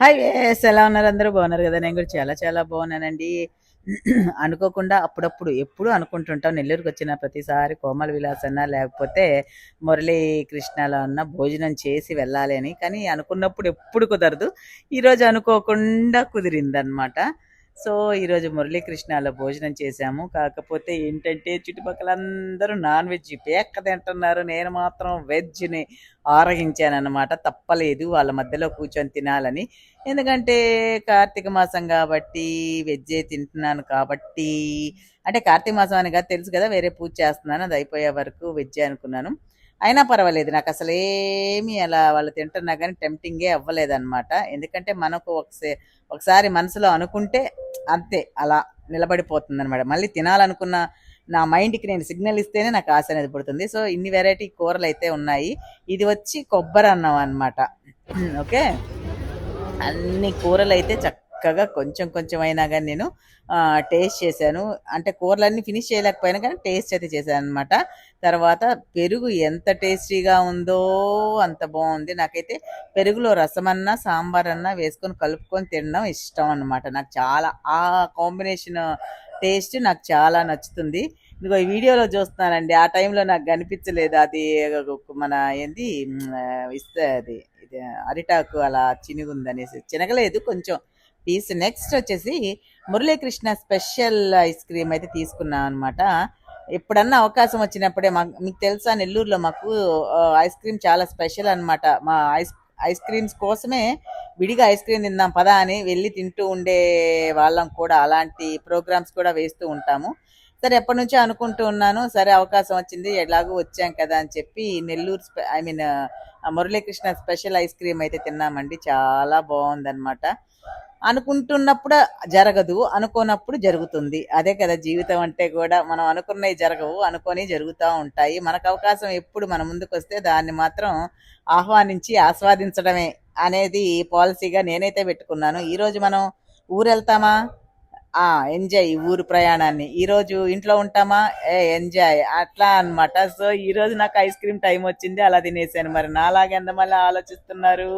Hi వేస్ ఎలా ఉన్నారు? అందరూ బాగున్నారు కదా? నేను కూడా చాలా చాలా బాగున్నానండి. అనుకోకుండా అప్పుడప్పుడు ఎప్పుడు అనుకుంటుంటాం నెల్లూరుకి వచ్చిన ప్రతిసారి కోమల విలాస్ అన్న లేకపోతే మురళీ కృష్ణలో అన్న భోజనం చేసి వెళ్ళాలి అని. కానీ అనుకున్నప్పుడు ఎప్పుడు కుదరదు. ఈరోజు అనుకోకుండా కుదిరిందనమాట సో ఈరోజు మురళీకృష్ణలో భోజనం చేశాము. కాకపోతే ఏంటంటే చుట్టుపక్కల అందరూ నాన్ వెజ్ పేక్క తింటున్నారు. నేను మాత్రం వెజ్ని ఆరగించాను తప్పలేదు వాళ్ళ మధ్యలో కూర్చొని తినాలని. ఎందుకంటే కార్తీక మాసం కాబట్టి వెజ్జే తింటున్నాను కాబట్టి అంటే కార్తీక మాసం అని కాదు తెలుసు కదా వేరే పూజ చేస్తున్నాను. అది అయిపోయే వరకు వెజ్జే అనుకున్నాను. అయినా పర్వాలేదు. నాకు అసలు ఏమీ అలా వాళ్ళు తింటున్నా కానీ టెంప్టింగే అవ్వలేదన్నమాట. ఎందుకంటే మనకు ఒకసే ఒకసారి మనసులో అనుకుంటే అంతే అలా నిలబడిపోతుంది అనమాట మళ్ళీ తినాలనుకున్న నా మైండ్కి నేను సిగ్నల్ ఇస్తేనే నాకు ఆశ అనేది పుడుతుంది. సో ఇన్ని వెరైటీ కూరలు అయితే ఉన్నాయి. ఇది వచ్చి కొబ్బరి అన్నం అనమాట ఓకే? అన్ని కూరలు అయితే చక్క చక్కగా కొంచెం కొంచెం అయినా కానీ నేను టేస్ట్ చేశాను. అంటే కూరలన్నీ ఫినిష్ చేయలేకపోయినా కానీ టేస్ట్ అయితే చేశాను అనమాట తర్వాత పెరుగు ఎంత టేస్టీగా ఉందో అంత బాగుంది. నాకైతే పెరుగులో రసమన్నా సాంబార్ అన్నా వేసుకొని కలుపుకొని తినడం ఇష్టం అనమాట నాకు చాలా ఆ కాంబినేషన్ టేస్ట్ నాకు చాలా నచ్చుతుంది. ఇదిగో ఈ వీడియోలో చూస్తున్నానండి. ఆ టైంలో నాకు కనిపించలేదు. అది మన ఏంది ఇస్తే అది ఇది అరిటాకు అలా చినుగుందనేసి చినగలేదు కొంచెం. పీస్ నెక్స్ట్ వచ్చేసి మురళీకృష్ణ స్పెషల్ ఐస్ క్రీమ్ అయితే తీసుకున్నాం అనమాట ఎప్పుడన్నా అవకాశం వచ్చినప్పుడే మా మీకు తెలుసా నెల్లూరులో మాకు ఐస్ క్రీమ్ చాలా స్పెషల్ అనమాట మా ఐస్ ఐస్ క్రీమ్స్ కోసమే విడిగా ఐస్ క్రీమ్ తిందాం పదా అని వెళ్ళి తింటూ ఉండే వాళ్ళం కూడా. అలాంటి ప్రోగ్రామ్స్ కూడా వేస్తూ ఉంటాము. సరే ఎప్పటి నుంచో అనుకుంటూ ఉన్నాను సరే అవకాశం వచ్చింది ఎలాగో వచ్చాం కదా అని చెప్పి Nellore I mean Muralikrishna special ice cream అయితే తిన్నామండి. చాలా బాగుందన్నమాట. అనుకుంటున్నప్పుడు జరగదు అనుకోనప్పుడు జరుగుతుంది. అదే కదా జీవితం అంటే కూడా మనం అనుకున్నవి జరగవు అనుకొని జరుగుతూ ఉంటాయి. మనకు అవకాశం ఎప్పుడు మన ముందుకు వస్తే దాన్ని మాత్రం ఆహ్వానించి ఆస్వాదించడమే అనేది పాలసీగా నేనైతే పెట్టుకున్నాను. ఈరోజు మనం ఊరు వెళ్తామా ఆ ఎంజాయ్ ఊరు ప్రయాణాన్ని. ఈ రోజు ఇంట్లో ఉంటామా? ఏ ఎంజాయ్ అట్లా అనమాట సో ఈ రోజు నాకు ఐస్ క్రీమ్ టైం వచ్చింది అలా తినేసాను. మరి నాలాగే ఎంతమల్లి ఆలోచిస్తున్నారు?